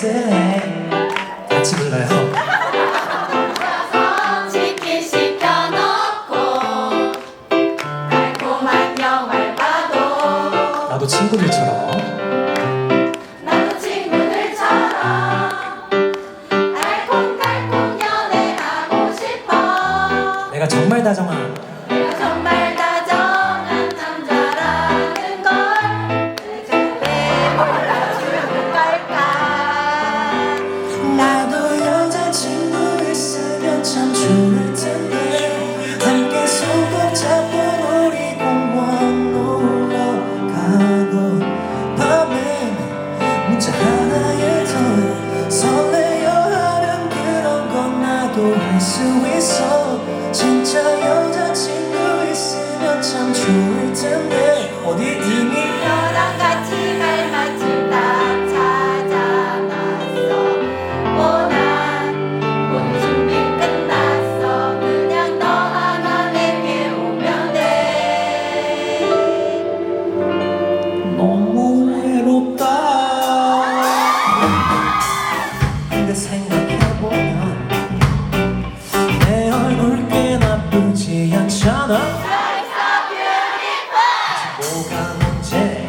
쎄네 같이 불러요. 친구들처럼. 나도 친구들처럼 달콤달콤 연애하고 싶어. 내가 정말 다정한 좋을 텐데 함께 손꼭 잡고 놀이공원 놀러 가고 밤에 문자 하나에 더 설레어 하는 그런 건 나도 할 수 있어. 진짜 여자친구 있으면 참 좋을 텐데. 어디 있니? 너랑 같이 갈 맛집 보면 내 얼굴 꽤 나쁘지 않잖아. 뭐가 문제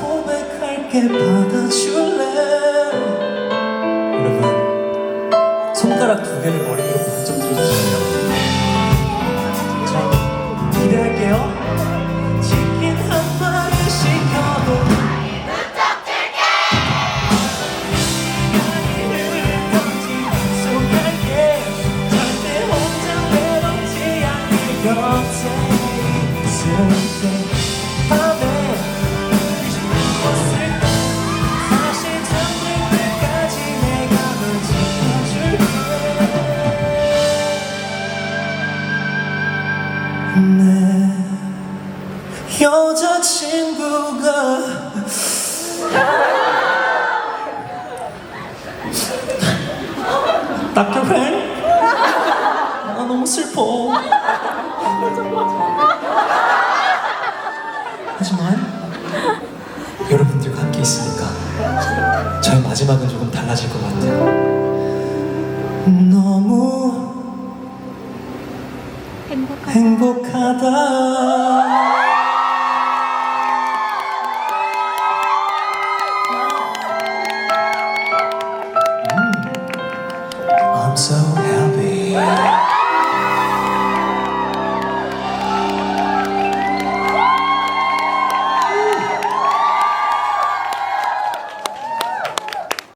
고백할게 받아줄래? 여러분 손가락 두 개를 머리 위로 번쩍 들어주시면 자 기대할게요. 치킨 한 마리 시켜도 약속할게 절 여자친구가 딱딱해? 나 너무 슬퍼. 하지만 여러분들과 함께 있으니까 저의 마지막은 조금 달라질 것 같아요. 너무 행복하다.